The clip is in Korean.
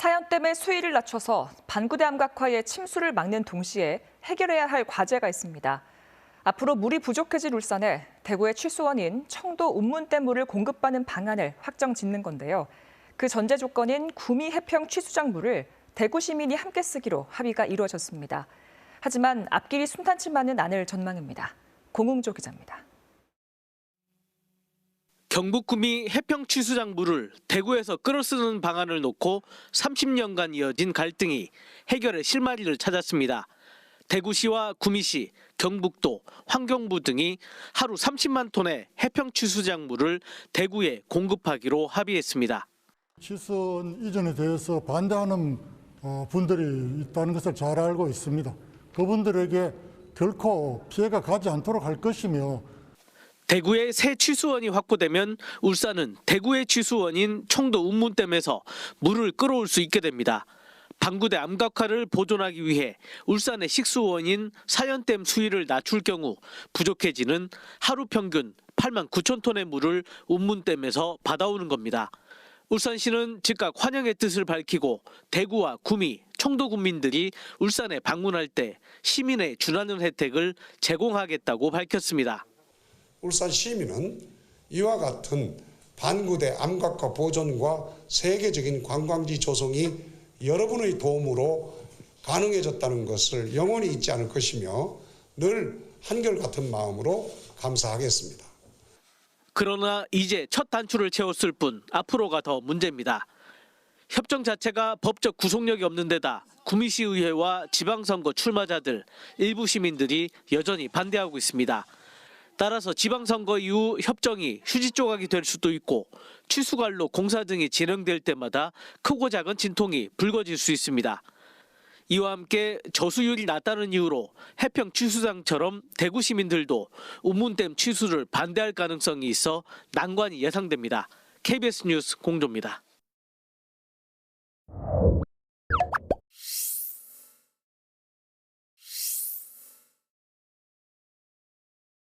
사연댐의 수위를 낮춰서 반구대 암각화의 침수를 막는 동시에 해결해야 할 과제가 있습니다. 앞으로 물이 부족해질 울산에 대구의 취수원인 청도 운문댐 물을 공급받는 방안을 확정 짓는 건데요. 그 전제 조건인 구미 해평 취수장 물을 대구 시민이 함께 쓰기로 합의가 이루어졌습니다. 하지만 앞길이 순탄치 만은 않을 전망입니다. 공웅조 기자입니다. 경북 구미 해평 취수장 물을 대구에서 끌어쓰는 방안을 놓고 30년간 이어진 갈등이 해결의 실마리를 찾았습니다. 대구시와 구미시, 경북도, 환경부 등이 하루 30만 톤의 해평 취수장 물을 대구에 공급하기로 합의했습니다. 취선 이전에 대해서 반대하는 어, 분들이 있다는 것을 잘 알고 있습니다. 그분들에게 결코 피해가 가지 않도록 할 것이며 대구의 새 취수원이 확보되면 울산은 대구의 취수원인 청도 운문댐에서 물을 끌어올 수 있게 됩니다. 방구대 암각화를 보존하기 위해 울산의 식수원인 사연댐 수위를 낮출 경우 부족해지는 하루 평균 8만 9천 톤의 물을 운문댐에서 받아오는 겁니다. 울산시는 즉각 환영의 뜻을 밝히고 대구와 구미, 청도 군민들이 울산에 방문할 때 시민의 준하는 혜택을 제공하겠다고 밝혔습니다. 울산 시민은 이와 같은 반구대 암각화 보존과 세계적인 관광지 조성이 여러분의 도움으로 가능해졌다는 것을 영원히 잊지 않을 것이며 늘 한결같은 마음으로 감사하겠습니다. 그러나 이제 첫 단추를 채웠을 뿐 앞으로가 더 문제입니다. 협정 자체가 법적 구속력이 없는 데다 구미시 의회와 지방선거 출마자들 일부 시민들이 여전히 반대하고 있습니다. 따라서 지방선거 이후 협정이 휴지 조각이 될 수도 있고 취수관로 공사 등이 진행될 때마다 크고 작은 진통이 불거질 수 있습니다. 이와 함께 저수율이 낮다는 이유로 해평 취수장처럼 대구 시민들도 우문댐 취수를 반대할 가능성이 있어 난관이 예상됩니다. KBS 뉴스 공조입니다.